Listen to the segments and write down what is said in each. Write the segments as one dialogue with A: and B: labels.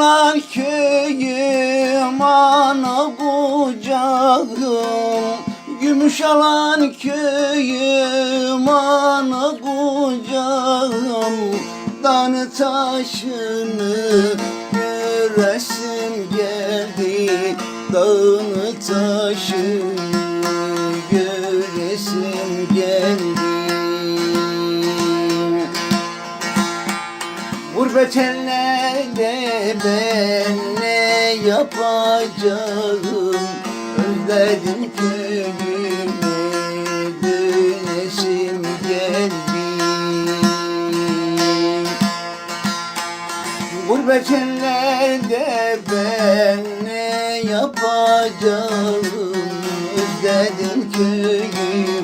A: Gümüşhalan köyüm ana kucağım. Gümüşhalan köyüm ana kucağım. Danı taşını Gurbet ellerde ben ne yapacağım. Özledim köyümü dönesim geldi. Gurbet ellerde ben ne yapacağım. Özledim köyüme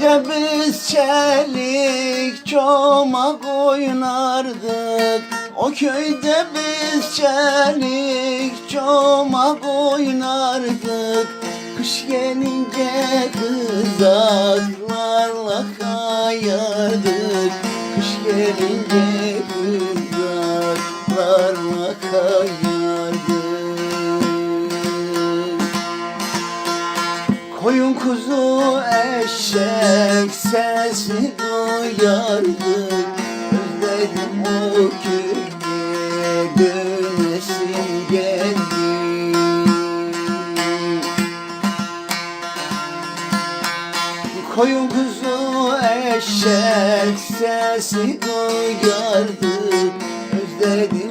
A: biz çelik çomak oynardık O köyde biz çelik çomak oynardık Kış gelince kızaklarla kayardık. Kış gelince kızaklarla kayardık kuzu eşek sesi duyardık Özledim o köye dönesim geldi. Koyun kuzu eşek sesi duyardık Özledim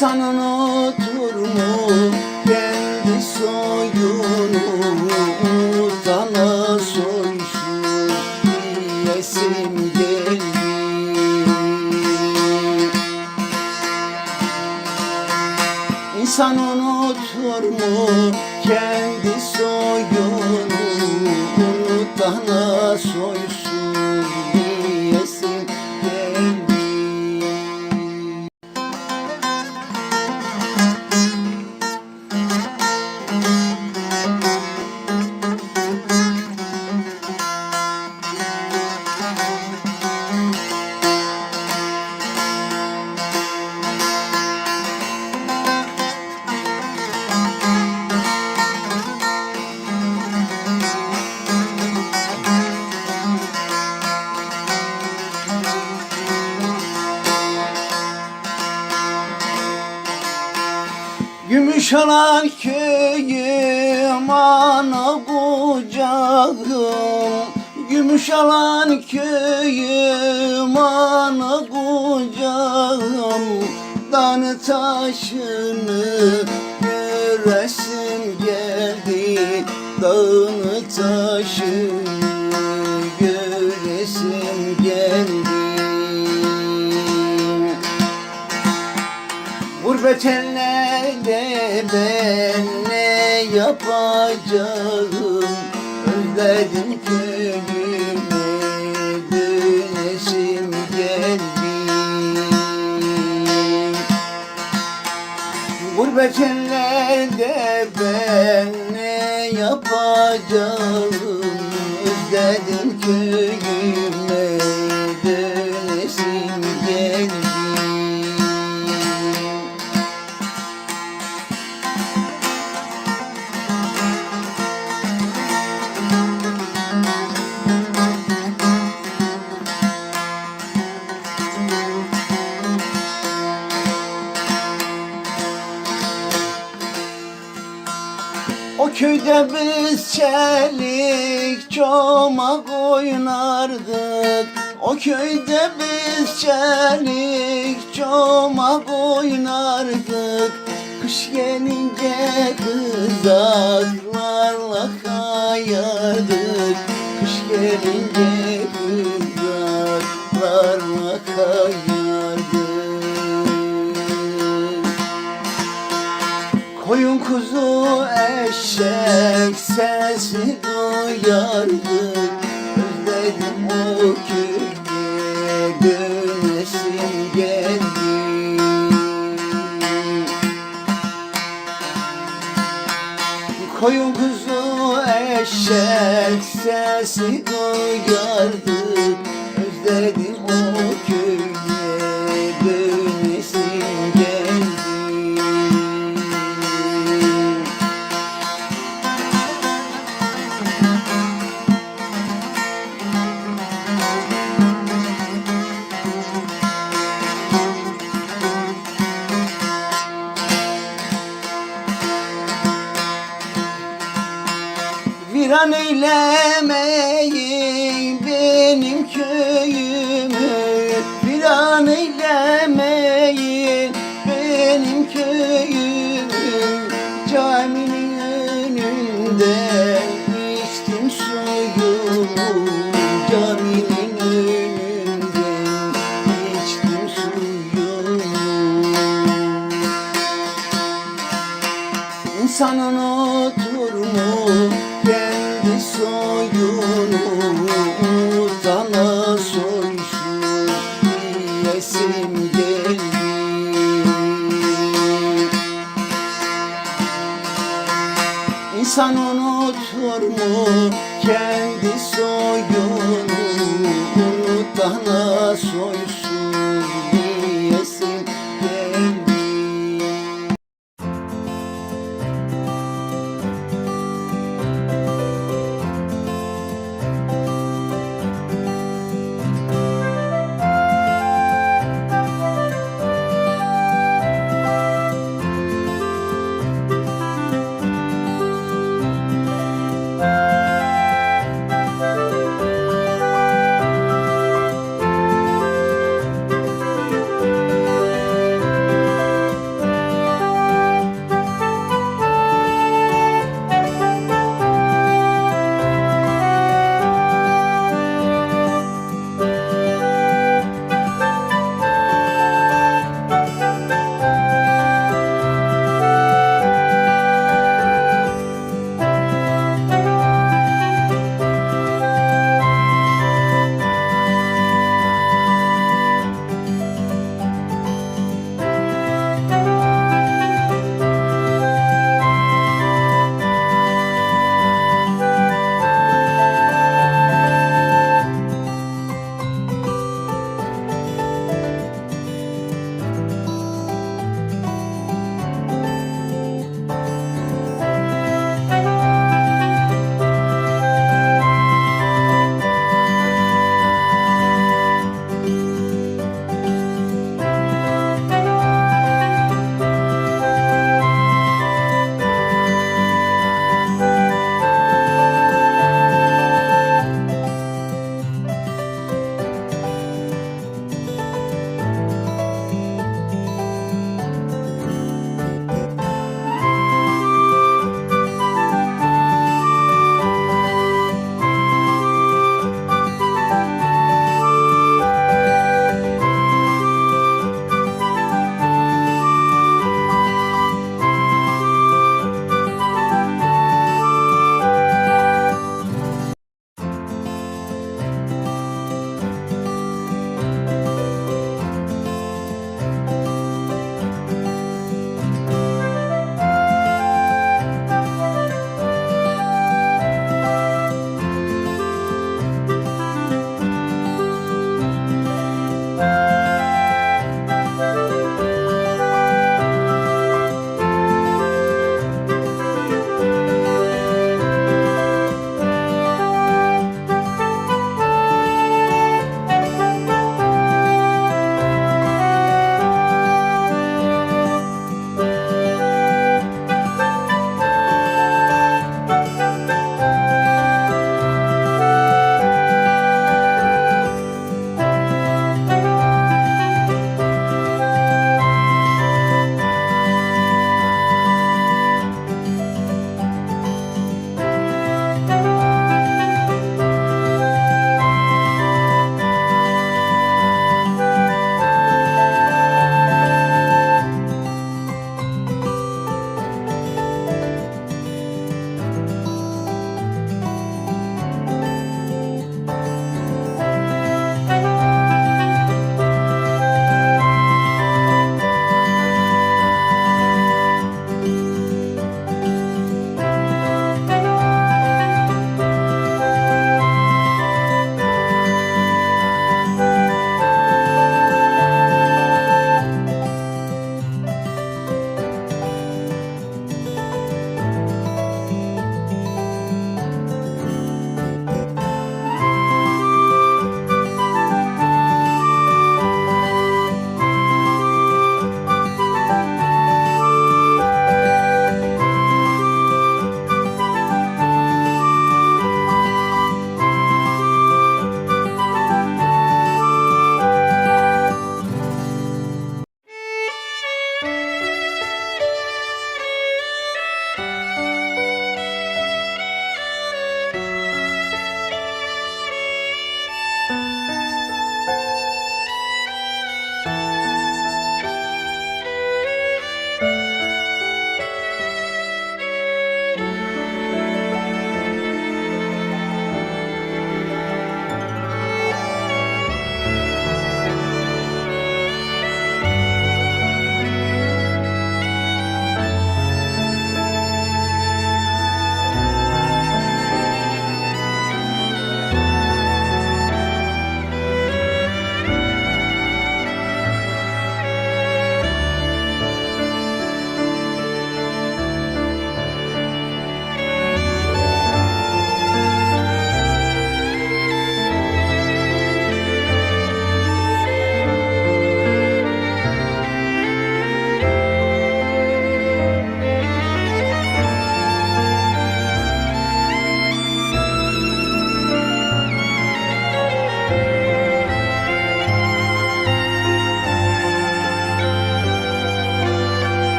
A: İnsanın oturmu Gümüşhalan köyüm ana kucağım. Gümüşhalan köyüm ana kucağım. Danı taşını göresim geldi. Dağını taşını göresim geldi. Gurbet ben ne yapacağım? Özledim köyüme dönesim geldi. Gurbet ellerde ben ne yapacağım? Özledim köyüme köyde biz çelik çomak oynardık. O köyde biz çelik çomak oynardık. Kış gelince kızaklarla kayardık. Kış gelince kızaklarla kayardık eşek sesi duyardık. Özledim o köye dönesim geldi Koyun kuzu eşek sesi duyardık İnsanın oturmu